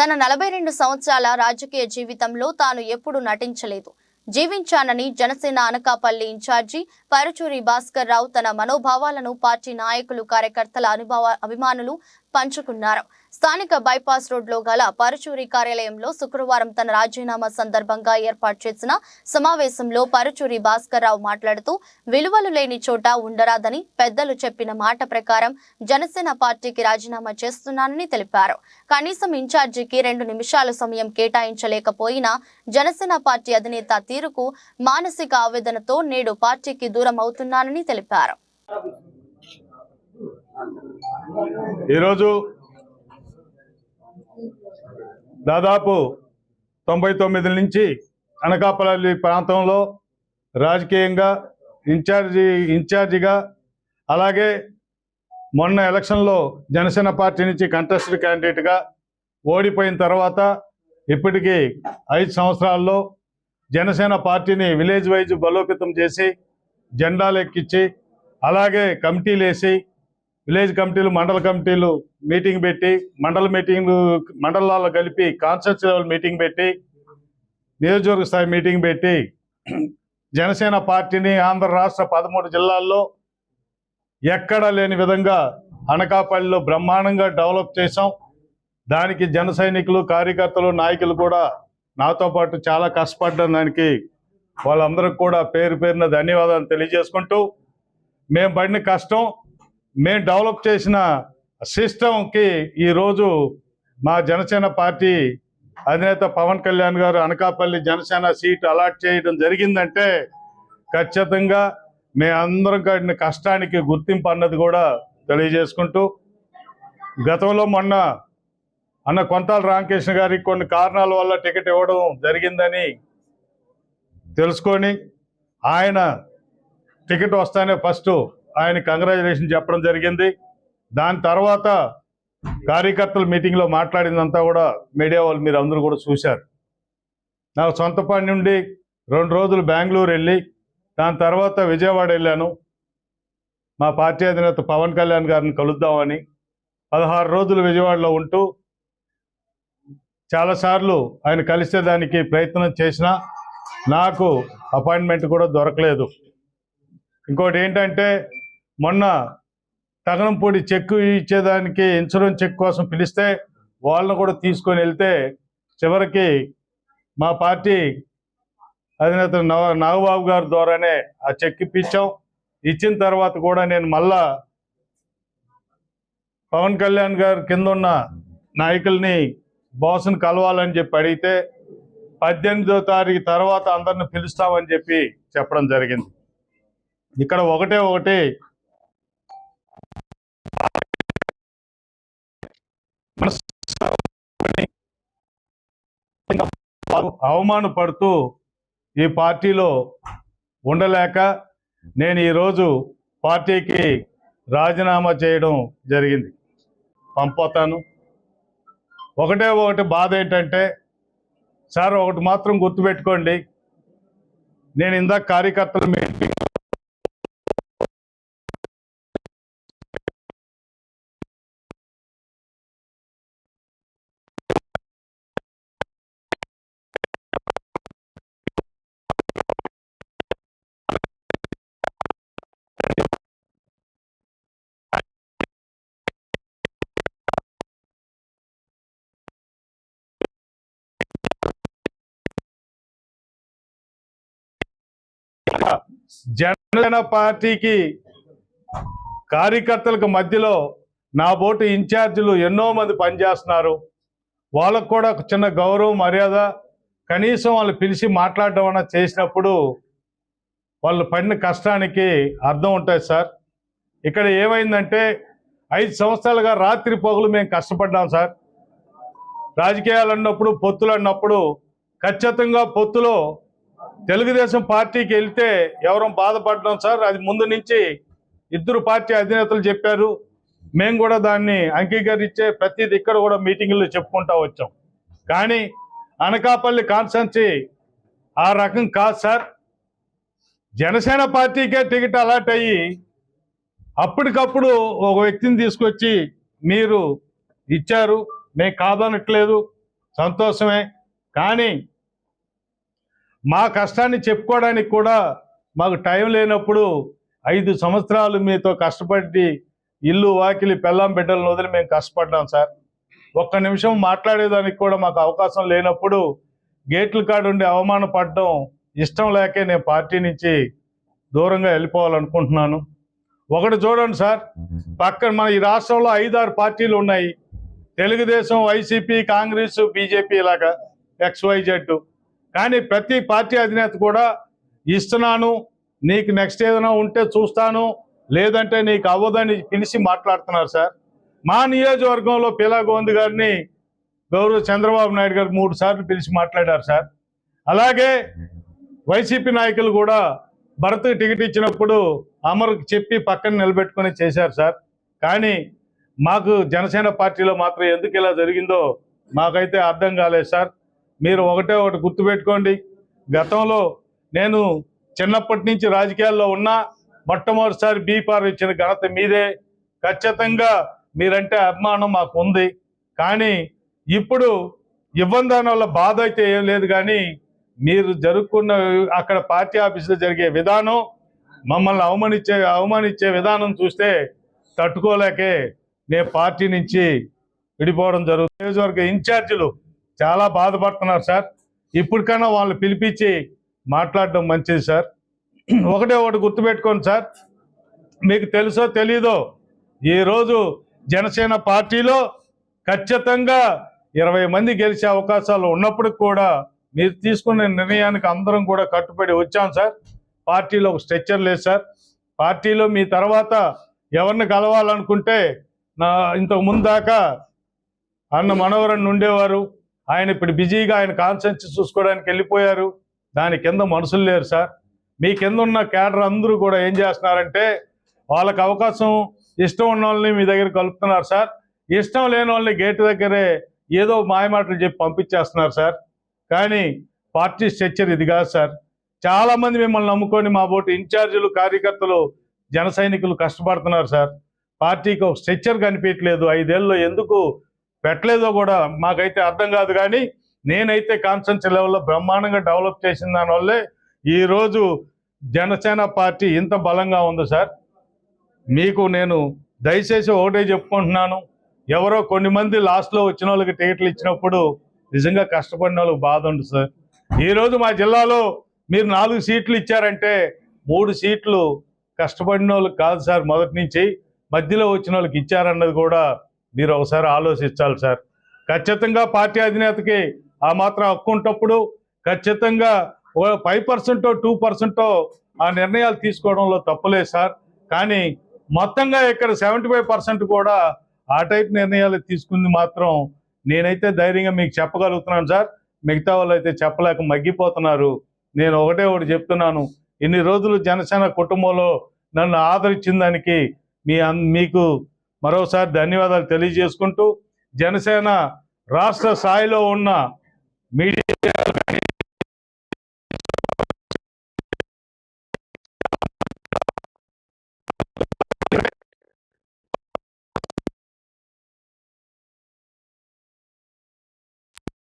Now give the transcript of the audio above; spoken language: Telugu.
తన నలభై రెండు సంవత్సరాల రాజకీయ జీవితంలో తాను ఎప్పుడూ నటించలేదు. జీవించానని జనసేన అనకాపల్లి ఇన్ఛార్జి పరుచూరి భాస్కర్ రావు తన మనోభావాలను పార్టీ నాయకులు కార్యకర్తల అనుభవ అభిమానులు పంచుకున్నారు. స్థానిక బైపాస్ రోడ్లో గల పరుచూరి కార్యాలయంలో శుక్రవారం తన రాజీనామా సందర్భంగా ఏర్పాటు చేసిన సమావేశంలో పరుచూరి భాస్కర్రావు మాట్లాడుతూ విలువలు లేని చోట ఉండరాదని పెద్దలు చెప్పిన మాట ప్రకారం జనసేన పార్టీకి రాజీనామా చేస్తున్నానని తెలిపారు. కనీసం ఇన్ఛార్జికి రెండు నిమిషాల సమయం కేటాయించలేకపోయినా జనసేన పార్టీ అధినేత తీరుకు మానసిక ఆవేదనతో నేడు పార్టీకి దూరం అవుతున్నానని తెలిపారు. ఈరోజు దాదాపు తొంభై తొమ్మిది నుంచి అనకాపల్లి ప్రాంతంలో రాజకీయంగా ఇన్ఛార్జి ఇన్ఛార్జిగా అలాగే మొన్న ఎలక్షన్లో జనసేన పార్టీ నుంచి కంటెస్టెడ్ క్యాండిడేట్గా ఓడిపోయిన తర్వాత ఇప్పటికీ ఐదు సంవత్సరాల్లో జనసేన పార్టీని విలేజ్ వైజ్ బలోపేతం చేసి జెండాలు ఎక్కించి అలాగే కమిటీలు వేసి విలేజ్ కమిటీలు మండల కమిటీలు మీటింగ్ పెట్టి మండల మీటింగ్లు మండలాల్లో కలిపి కాన్స్టిట్యూన్సీ లెవెల్ మీటింగ్ పెట్టి నియోజకవర్గ స్థాయి మీటింగ్ పెట్టి జనసేన పార్టీని ఆంధ్ర రాష్ట్ర పదమూడు జిల్లాల్లో ఎక్కడా లేని విధంగా అనకాపల్లిలో బ్రహ్మాండంగా డెవలప్ చేశాం. దానికి జన సైనికులు కార్యకర్తలు నాయకులు కూడా నాతో పాటు చాలా కష్టపడ్డాం దానికి వాళ్ళందరికి కూడా పేరు పేరున ధన్యవాదాలు తెలియజేసుకుంటూ మేము పడిన కష్టం మేము డెవలప్ చేసిన సిస్టంకి ఈరోజు మా జనసేన పార్టీ అధినేత పవన్ కళ్యాణ్ గారు అనకాపల్లి జనసేన సీట్ అలాట్ చేయడం జరిగిందంటే ఖచ్చితంగా మేమందరం కడిన కష్టానికి గుర్తింపు అన్నది కూడా తెలియజేసుకుంటూ గతంలో మొన్న అన్న కొంతాల రామకృష్ణ గారికి కొన్ని కారణాల వల్ల టికెట్ ఇవ్వడం జరిగిందని తెలుసుకొని ఆయన టికెట్ వస్తానే ఫస్ట్ ఆయన కంగ్రాచులేషన్ చెప్పడం జరిగింది. దాని తర్వాత కార్యకర్తల మీటింగ్లో మాట్లాడిందంతా కూడా మీడియా వాళ్ళు మీరు అందరూ కూడా చూశారు. నాకు సొంత పని నుండి రెండు రోజులు బెంగళూరు వెళ్ళి దాని తర్వాత విజయవాడ వెళ్ళాను. మా పార్టీ అధినేత పవన్ కళ్యాణ్ గారిని కలుద్దామని పదహారు రోజులు విజయవాడలో ఉంటూ చాలాసార్లు ఆయన కలిసేదానికి ప్రయత్నం చేసినా నాకు అపాయింట్మెంట్ కూడా దొరకలేదు. ఇంకోటి ఏంటంటే మొన్న తగనంపూడి చెక్ ఇచ్చేదానికి ఇన్సూరెన్స్ చెక్ కోసం పిలిస్తే వాళ్ళని కూడా తీసుకొని వెళ్తే చివరికి మా పార్టీ అధినేత నవ నాగబాబు గారి ద్వారానే ఆ చెక్ ఇప్పించాం. ఇచ్చిన తర్వాత కూడా నేను మళ్ళా పవన్ కళ్యాణ్ గారు కింద ఉన్న నాయకుల్ని బాసును కలవాలని చెప్పి అడిగితే పద్దెనిమిదో తారీఖు తర్వాత అందరిని పిలుస్తామని చెప్పి చెప్పడం జరిగింది. ఇక్కడ ఒకటే ఒకటి అవమానపడుతూ ఈ పార్టీలో ఉండలేక నేను ఈరోజు పార్టీకి రాజీనామా చేయడం జరిగింది. పంపోతాను. ఒకటే ఒకటి బాధ ఏంటంటే సార్ ఒకటి మాత్రం గుర్తుపెట్టుకోండి. నేను ఇందాక కార్యకర్తల మీటింగ్ జనసేన పార్టీకి కార్యకర్తలకు మధ్యలో నా బోటు ఇన్ఛార్జీలు ఎన్నో మంది పనిచేస్తున్నారు. వాళ్ళకు కూడా ఒక చిన్న గౌరవం మర్యాద. కనీసం వాళ్ళు పిలిచి మాట్లాడడం అన్న చేసినప్పుడు వాళ్ళు పడిన కష్టానికి అర్థం ఉంటుంది సార్. ఇక్కడ ఏమైందంటే ఐదు సంవత్సరాలుగా రాత్రి పగులు మేము కష్టపడ్డాం సార్. రాజకీయాలు అన్నప్పుడు పొత్తులు అన్నప్పుడు ఖచ్చితంగా పొత్తులో తెలుగుదేశం పార్టీకి వెళ్తే ఎవరో బాధపడ్డాం సార్? అది ముందు నుంచి ఇద్దరు పార్టీ అధినేతలు చెప్పారు. మేము కూడా దాన్ని అంగీకరించే ప్రతిది ఇక్కడ కూడా మీటింగుల్లో చెప్పుకుంటా వచ్చాం. కానీ అనకాపల్లి కాన్స్టెన్సీ ఆ రకం కాదు సార్. జనసేన పార్టీకే టికెట్ అలాట్ అయ్యి అప్పటికప్పుడు ఒక వ్యక్తిని తీసుకొచ్చి మీరు ఇచ్చారు. మేము కాదనట్లేదు. సంతోషమే. కానీ మా కష్టాన్ని చెప్పుకోవడానికి కూడా మాకు టైం లేనప్పుడు ఐదు సంవత్సరాలు మీతో కష్టపడి ఇల్లు వాకిలి పెళ్ళాం బిడ్డలను వదిలి మేము కష్టపడ్డాం సార్. ఒక్క నిమిషం మాట్లాడేదానికి కూడా మాకు అవకాశం లేనప్పుడు గేట్ల కాడుండి అవమాన పడ్డం ఇష్టం లేకే నేను పార్టీ నుంచి దూరంగా వెళ్ళిపోవాలనుకుంటున్నాను. ఒకటి చూడండి సార్ పక్కన మన ఈ రాష్ట్రంలో ఐదారు పార్టీలు ఉన్నాయి. తెలుగుదేశం వైసీపీ కాంగ్రెస్ బీజేపీ ఇలాగా ఎక్స్వైజెడ్ కానీ ప్రతి పార్టీ అధినేత కూడా ఇస్తున్నాను నీకు నెక్స్ట్ ఏదైనా ఉంటే చూస్తాను లేదంటే నీకు అవ్వదని పిలిచి మాట్లాడుతున్నారు సార్. మా నియోజకవర్గంలో పిలాగోంద్ గారిని గౌరవ చంద్రబాబు నాయుడు గారు మూడు సార్లు పిలిచి మాట్లాడారు సార్. అలాగే వైసీపీ నాయకులు కూడా భరత్కి టికెట్ ఇచ్చినప్పుడు అమర్కి చెప్పి పక్కన నిలబెట్టుకొని చేశారు సార్. కానీ మాకు జనసేన పార్టీలో మాత్రం ఎందుకు ఇలా జరిగిందో మాకైతే అర్థం కాలేదు సార్. మీరు ఒకటే ఒకటి గుర్తుపెట్టుకోండి. గతంలో నేను చిన్నప్పటి నుంచి రాజకీయాల్లో ఉన్నా మొట్టమొదటిసారి బీపార్ ఇచ్చిన ఘనత మీదే. ఖచ్చితంగా మీరంటే అభిమానం మాకు ఉంది కానీ ఇప్పుడు ఇవ్వని దాని వల్ల బాధ అయితే ఏం లేదు కానీ మీరు జరుపుకున్న అక్కడ పార్టీ ఆఫీసులో జరిగే విధానం మమ్మల్ని అవమానించే అవమానించే విధానం చూస్తే తట్టుకోలేకే. నేను పార్టీ నుంచి విడిపోవడం జరుగుతుంది. నియోజకవర్గ ఇన్ఛార్జీలు చాలా బాధపడుతున్నారు సార్. ఇప్పటికైనా వాళ్ళు పిలిపించి మాట్లాడడం మంచిది సార్. ఒకటే ఒకటి గుర్తుపెట్టుకోండి సార్. మీకు తెలుసో తెలీదో ఈరోజు జనసేన పార్టీలో ఖచ్చితంగా ఇరవై మంది గెలిచే అవకాశాలు ఉన్నప్పటికి కూడా మీరు తీసుకున్న నిర్ణయానికి అందరం కూడా కట్టుబడి వచ్చాం సార్. పార్టీలో ఒక స్ట్రెచ్చర్ లేదు సార్. పార్టీలో మీ తర్వాత ఎవరిని కలవాలనుకుంటే నా ఇంతకు ముందాక దాకా అన్న మనోహరన్ ఉండేవారు. ఆయన ఇప్పుడు బిజీగా ఆయన కాన్సెన్స్ చూసుకోవడానికి వెళ్ళిపోయారు. దాని కింద మనుషులు లేరు సార్. మీ కింద ఉన్న క్యాడర్ అందరూ కూడా ఏం చేస్తున్నారంటే వాళ్ళకి అవకాశం ఇష్టం ఉన్న వాళ్ళని మీ దగ్గర కలుపుతున్నారు సార్. ఇష్టం లేని వాళ్ళని గేటు దగ్గరే ఏదో మాయమాటలు చెప్పి పంపించేస్తున్నారు సార్. కానీ పార్టీ స్ట్రక్చర్ ఇది కాదు సార్. చాలా మంది మిమ్మల్ని నమ్ముకొని మా బోటు ఇన్ఛార్జీలు కార్యకర్తలు జన సైనికులు కష్టపడుతున్నారు సార్. పార్టీకి ఒక స్ట్రక్చర్ కనిపించట్లేదు. ఐదేళ్ళలో ఎందుకు పెట్టలేదో కూడా మాకైతే అర్థం కాదు కానీ నేనైతే కాన్సెన్స్ లెవెల్లో బ్రహ్మాండంగా డెవలప్ చేసిన దానివల్లే ఈరోజు జనసేన పార్టీ ఇంత బలంగా ఉంది సార్. మీకు నేను దయచేసి ఒకటే చెప్పుకుంటున్నాను. ఎవరో కొన్ని మంది లాస్ట్లో వచ్చిన వాళ్ళకి టికెట్లు ఇచ్చినప్పుడు నిజంగా కష్టపడిన వాళ్ళకి బాధ ఉంది సార్. ఈరోజు మా జిల్లాలో మీరు నాలుగు సీట్లు ఇచ్చారంటే మూడు సీట్లు కష్టపడిన వాళ్ళకి కాదు సార్. మొదటి నుంచి మధ్యలో వచ్చిన వాళ్ళకి ఇచ్చారన్నది కూడా మీరు ఒకసారి ఆలోచించాలి సార్. ఖచ్చితంగా పార్టీ అధినేతకి ఆ మాత్రం హక్కు ఉంటప్పుడు ఖచ్చితంగా ఫైవ్ పర్సెంటో టూ పర్సెంటో ఆ నిర్ణయాలు తీసుకోవడంలో తప్పులేదు సార్. కానీ మొత్తంగా ఇక్కడ సెవెంటీ ఫైవ్ పర్సెంట్ కూడా ఆ టైప్ నిర్ణయాలు తీసుకుంది మాత్రం నేనైతే ధైర్యంగా మీకు చెప్పగలుగుతున్నాను సార్. మిగతా వాళ్ళు అయితే చెప్పలేక మగ్గిపోతున్నారు. నేను ఒకటే ఒకటి చెప్తున్నాను. ఇన్ని రోజులు జనసేన కుటుంబంలో నన్ను ఆదరించిన దానికి మీ అన్- మీకు మరోసారి ధన్యవాదాలు తెలియజేసుకుంటూ జనసేన రాష్ట్ర స్థాయిలో ఉన్న మీడియా